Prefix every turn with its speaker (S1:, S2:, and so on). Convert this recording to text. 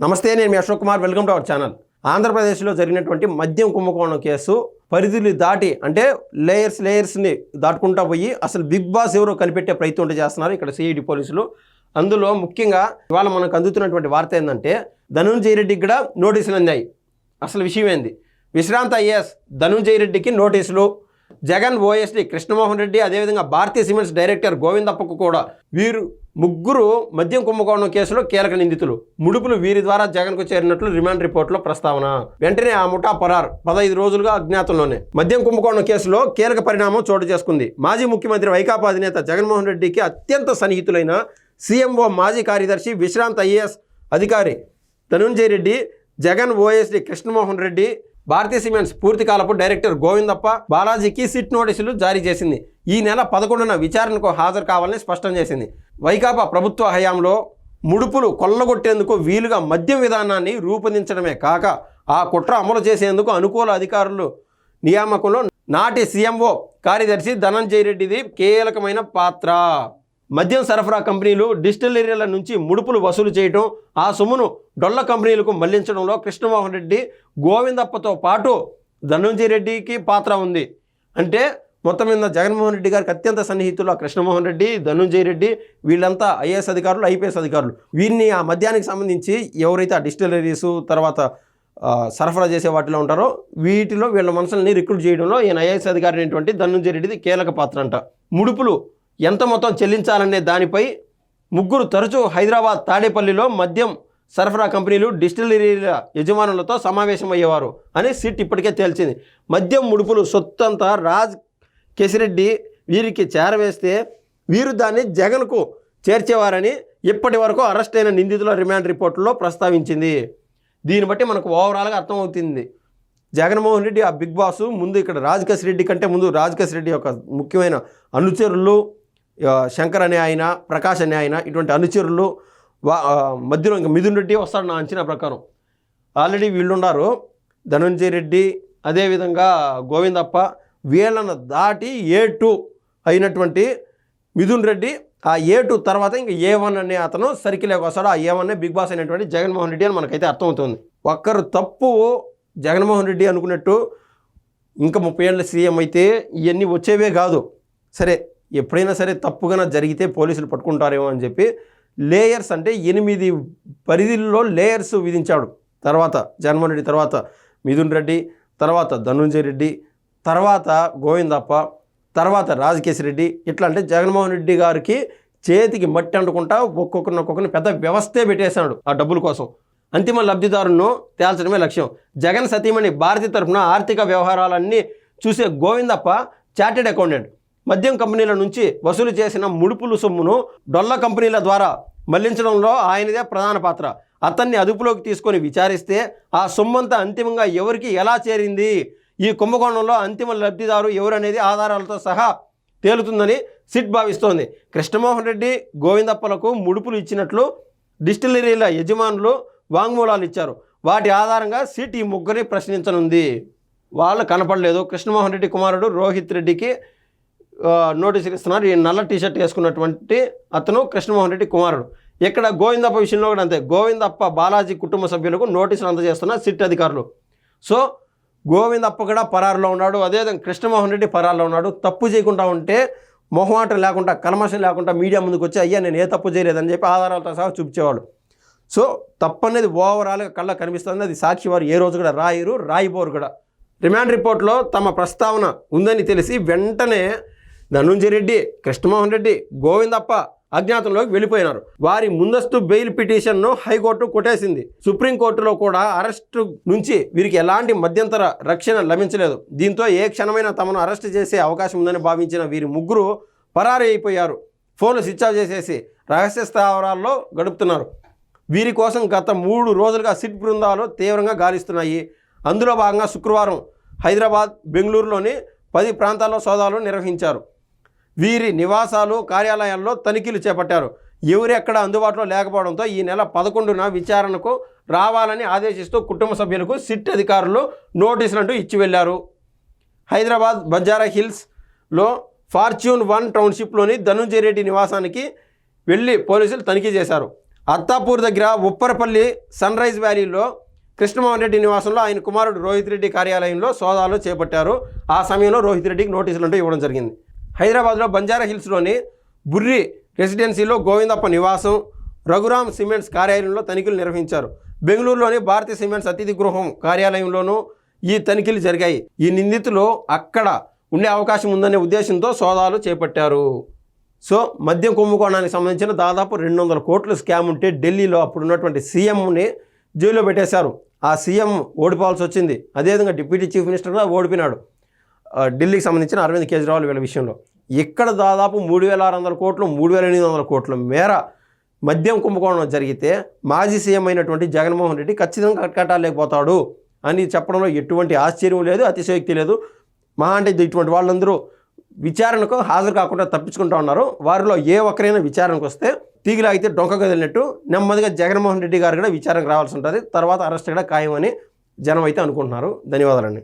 S1: నమస్తే నేను మీ Ashok Kumar. Welcome to our channel. ఆంధ్రప్రదేశ్లో జరిగినటువంటి మద్యం కుంభకోణం కేసు పరిధులు దాటి అంటే లేయర్స్ లేయర్స్ని దాటుకుంటా పోయి అసలు బిగ్ బాస్ ఎవరో కనిపెట్టే ప్రయత్నం ఉంటే చేస్తున్నారు ఇక్కడ సిఐడి పోలీసులు. అందులో ముఖ్యంగా ఇవాళ మనకు అందుతున్నటువంటి వార్త ఏంటంటే ధనుంజయ రెడ్డికి కూడా నోటీసులు అందాయి. అసలు విషయం ఏంది? విశ్రాంత ఐఏఎస్ ధనుంజయ రెడ్డికి నోటీసులు. జగన్ ఓఎస్డి కృష్ణమోహన్ రెడ్డి అదేవిధంగా భారతీయ సిమెంట్స్ డైరెక్టర్ గోవిందప్పకు కూడా వీరు ముగ్గురు మద్యం కుంభకోణం కేసులో కీలక నిందితులు. ముడుపులు వీరి ద్వారా జగన్కు చేరినట్లు రిమాండ్ రిపోర్టులో ప్రస్తావన. వెంటనే ఆ ముఠా పరార్. పదహైదు రోజులుగా అజ్ఞాతంలోనే. మద్యం కుంభకోణం కేసులో కీలక పరిణామం చోటు చేసుకుంది. మాజీ ముఖ్యమంత్రి వైకాపా అధినేత జగన్మోహన్ రెడ్డికి అత్యంత సన్నిహితులైన సీఎంఓ మాజీ కార్యదర్శి విశ్రాంత్ ఐఏఎస్ అధికారి ధనుంజయ రెడ్డి జగన్ ఓఎస్డి కృష్ణమోహన్ రెడ్డి భారతీయ సిమెంట్స్ పూర్తికాలపు డైరెక్టర్ గోవిందప్ప బాలాజీకి సిట్ నోటీసులు జారీ చేసింది. ఈ నెల పదకొండున విచారణకు హాజరు కావాలని స్పష్టం చేసింది. వైకాపా ప్రభుత్వ హయాంలో ముడుపులు కొల్లగొట్టేందుకు వీలుగా మద్యం విధానాన్ని రూపొందించడమే కాక ఆ కుట్ర అమలు చేసేందుకు అనుకూల అధికారులు నియామకంలో నాటి సీఎంఓ కార్యదర్శి ధనంజయ రెడ్డిది కీలకమైన పాత్ర. మద్యం సరఫరా కంపెనీలు డిస్టిలరీల నుంచి ముడుపులు వసూలు చేయడం ఆ సొమ్మును డొల్ల కంపెనీలకు మళ్ళించడంలో కృష్ణమోహన్ రెడ్డి గోవిందప్పతో పాటు ధనంజయ రెడ్డికి పాత్ర ఉంది. అంటే మొత్తం మీద జగన్మోహన్ రెడ్డి గారికి అత్యంత సన్నిహితులు ఆ కృష్ణమోహన్ రెడ్డి ధనుంజయ రెడ్డి వీళ్ళంతా ఐఏఎస్ అధికారులు ఐపీఎస్ అధికారులు. వీరిని ఆ మద్యానికి సంబంధించి ఎవరైతే ఆ డిస్టిలరీస్ తర్వాత సరఫరా చేసే వాటిలో ఉంటారో వీటిలో వీళ్ళ మనుషుల్ని రిక్రూట్ చేయడంలో ఈయన ఐఏఎస్ అధికారి అయినటువంటి ధనుంజయ రెడ్డిది కీలక పాత్ర అంట. ముడుపులు ఎంత మొత్తం చెల్లించాలనే దానిపై ముగ్గురు తరచూ హైదరాబాద్ తాడేపల్లిలో మద్యం సరఫరా కంపెనీలు డిస్టిలరీల యజమానులతో సమావేశమయ్యేవారు అని సిట్ ఇప్పటికే తేల్చింది. మద్యం ముడుపులు సొత్తంతా రాజ్ కేసిరెడ్డి వీరికి చేరవేస్తే వీరు దాన్ని జగన్కు చేర్చేవారని ఇప్పటి వరకు అరెస్ట్ అయిన నిందితుల రిమాండ్ రిపోర్టులో ప్రస్తావించింది. దీన్ని బట్టి మనకు ఓవరాల్గా అర్థమవుతుంది. జగన్మోహన్ రెడ్డి ఆ బిగ్ బాస్ ముందు ఇక్కడ రాజకేశ్ రెడ్డి కంటే ముందు రాజకేశ్ రెడ్డి యొక్క ముఖ్యమైన అనుచరులు శంకర్ అనే ఆయన ప్రకాష్ అనే ఆయన ఇటువంటి అనుచరులు వా- మధ్యలో ఇంకా మిథున్ రెడ్డి వస్తాడు నా అంచనా ప్రకారం. ఆల్రెడీ వీళ్ళు ఉన్నారు. ధనంజయ్ రెడ్డి అదేవిధంగా గోవిందప్ప వీళ్ళను దాటి ఏ టూ అయినటువంటి మిథున్ రెడ్డి ఆ ఏ టూ తర్వాత ఇంకా ఏ వన్ అనే అతను సర్కిల్లోకి వస్తాడు ఆ ఏ వన్ బిగ్ బాస్ అయినటువంటి జగన్మోహన్ రెడ్డి అని మనకైతే అర్థమవుతుంది. ఒక్కరు తప్పు జగన్మోహన్ రెడ్డి అనుకున్నట్టు ఇంకా ముప్పై ఏళ్ళ సీఎం అయితే ఇవన్నీ వచ్చేవే కాదు. సరే ఎప్పుడైనా సరే తప్పుగా జరిగితే పోలీసులు పట్టుకుంటారేమో అని చెప్పి లేయర్స్ అంటే ఎనిమిది పరిధిల్లో లేయర్స్ విధించాడు. తర్వాత జగన్మోహన్ రెడ్డి తర్వాత మిథున్ రెడ్డి తర్వాత ధనుంజయ రెడ్డి తర్వాత గోవిందప్ప తర్వాత రాజకేశ్ రెడ్డి ఇట్లా అంటే జగన్మోహన్ రెడ్డి గారికి చేతికి మట్టి అంటుకుంటా ఒక్కొక్కరిని ఒక్కొక్కరిని పెద్ద వ్యవస్థే పెట్టేశాడు ఆ డబ్బుల కోసం. అంతిమ లబ్ధిదారును తేల్చడమే లక్ష్యం. జగన్ సతీమణి భారతి తరఫున ఆర్థిక వ్యవహారాలన్నీ చూసే గోవిందప్ప చార్టెడ్ అకౌంటెంట్. మద్యం కంపెనీల నుంచి వసూలు చేసిన ముడుపులు సొమ్మును డొల్ల కంపెనీల ద్వారా మళ్ళించడంలో ఆయనదే ప్రధాన పాత్ర. అతన్ని అదుపులోకి తీసుకొని విచారిస్తే ఆ సొమ్మంతా అంతిమంగా ఎవరికి ఎలా చేరింది? ఈ కుంభకోణంలో అంతిమ లబ్ధిదారు ఎవరనేది ఆధారాలతో సహా తేలుతుందని సిట్ భావిస్తోంది. కృష్ణమోహన్ రెడ్డి గోవిందప్పలకు ముడుపులు ఇచ్చినట్లు డిస్టిలరీల యజమానులు వాంగ్మూలాలు ఇచ్చారు. వాటి ఆధారంగా సిట్ ఈ ముగ్గురిని ప్రశ్నించనుంది. వాళ్ళు కనపడలేదు. కృష్ణమోహన్ రెడ్డి కుమారుడు రోహిత్ రెడ్డికి నోటీసులు ఇస్తున్నారు. ఈ నల్ల టీషర్ట్ వేసుకున్నటువంటి అతను కృష్ణమోహన్ రెడ్డి కుమారుడు. ఇక్కడ గోవిందప్ప విషయంలో కూడా అంతే. గోవిందప్ప బాలాజీ కుటుంబ సభ్యులకు నోటీసులు అందజేస్తున్న సిట్ అధికారులు. సో గోవిందప్ప కూడా పరారులో ఉన్నాడు. అదేవిధంగా కృష్ణమోహన్ రెడ్డి పరారులో ఉన్నాడు. తప్పు చేయకుండా ఉంటే మొహమాటం లేకుండా కల్మషం లేకుండా మీడియా ముందుకు వచ్చి అయ్యా నేను ఏ తప్పు చేయలేదని చెప్పి ఆధారాలతో సహా చూపించేవాడు. సో తప్పు అనేది ఓవరాల్గా కళ్ళ కనిపిస్తుంది. అది సాక్షి వారు ఏ రోజు కూడా రాయరు రాయిపోరు కూడా. రిమాండ్ రిపోర్ట్లో తమ ప్రస్తావన ఉందని తెలిసి వెంటనే ధనుంజయ రెడ్డి కృష్ణమోహన్ రెడ్డి గోవిందప్ప అజ్ఞాతంలోకి వెళ్ళిపోయినారు. వారి ముందస్తు బెయిల్ పిటిషన్ను హైకోర్టు కొట్టేసింది. సుప్రీంకోర్టులో కూడా అరెస్టు నుంచి వీరికి ఎలాంటి మధ్యంతర రక్షణ లభించలేదు. దీంతో ఏ క్షణమైనా తమను అరెస్ట్ చేసే అవకాశం ఉందని భావించిన వీరి ముగ్గురు పరారీ అయిపోయారు ఫోన్లు స్విచ్ ఆఫ్ చేసేసి రహస్య స్థావరాల్లో గడుపుతున్నారు. వీరి కోసం గత మూడు రోజులుగా సిట్ బృందాలు తీవ్రంగా గాలిస్తున్నాయి. అందులో భాగంగా శుక్రవారం హైదరాబాద్ బెంగళూరులోని పది ప్రాంతాల్లో సోదాలు నిర్వహించారు. వీరి నివాసాలు కార్యాలయాల్లో తనిఖీలు చేపట్టారు. ఎవరెక్కడ అందుబాటులో లేకపోవడంతో ఈ నెల పదకొండున విచారణకు రావాలని ఆదేశిస్తూ కుటుంబ సభ్యులకు సిట్ అధికారులు నోటీసులంటూ ఇచ్చి వెళ్ళారు హైదరాబాద్ బంజారా హిల్స్లో ఫార్చ్యూన్ వన్ టౌన్షిప్లోని ధనుంజయ రెడ్డి నివాసానికి వెళ్ళి పోలీసులు తనిఖీ చేశారు. అత్తాపూర్ దగ్గర ఉప్పరపల్లి సన్ రైజ్ వ్యాలీలో కృష్ణమోహన్ రెడ్డి నివాసంలో ఆయన కుమారుడు రోహిత్ రెడ్డి కార్యాలయంలో సోదాలు చేపట్టారు. ఆ సమయంలో రోహిత్ రెడ్డికి నోటీసులు అంటూ ఇవ్వడం జరిగింది. హైదరాబాద్లో బంజారా హిల్స్లోని బుర్రి రెసిడెన్సీలో గోవిందప్ప నివాసం రఘురామ్ సిమెంట్స్ కార్యాలయంలో తనిఖీలు నిర్వహించారు. బెంగళూరులోని భారతీయ సిమెంట్స్ అతిథి గృహం కార్యాలయంలోనూ ఈ తనిఖీలు జరిగాయి. ఈ నిందితులు అక్కడ ఉండే అవకాశం ఉందనే ఉద్దేశంతో సోదాలు చేపట్టారు. సో మద్యం కుంభకోణానికి సంబంధించిన దాదాపు రెండు వందల కోట్ల స్కామ్ ఉంటే ఢిల్లీలో అప్పుడు ఉన్నటువంటి సీఎంని జైల్లో పెట్టేశారు. ఆ సీఎం ఓడిపోవాల్సి వచ్చింది. అదేవిధంగా డిప్యూటీ చీఫ్ మినిస్టర్ కూడా ఓడిపోయినాడు. ఢిల్లీకి సంబంధించిన అరవింద్ కేజ్రీవాల్ వీళ్ళ విషయంలో. ఇక్కడ దాదాపు మూడు వేల ఆరు వందల కోట్లు మూడు వేల ఎనిమిది వందల కోట్ల మేర మద్యం కుంభకోణం జరిగితే మాజీ సీఎం అయినటువంటి జగన్మోహన్ రెడ్డి ఖచ్చితంగా కట్టాలేకపోతాడు అని చెప్పడంలో ఎటువంటి ఆశ్చర్యం లేదు అతిశయోక్తి లేదు. మహా అంటే ఇటువంటి వాళ్ళందరూ విచారణకు హాజరు కాకుండా తప్పించుకుంటా ఉన్నారు. వారిలో ఏ ఒక్కరైనా విచారణకు వస్తే తీగిలాగితే డొంక కదిలినట్టు నెమ్మదిగా జగన్మోహన్ రెడ్డి గారు కూడా విచారణకు రావాల్సి ఉంటుంది. తర్వాత అరెస్ట్ కూడా ఖాయమని జనం అయితే అనుకుంటున్నారు. ధన్యవాదాలండి.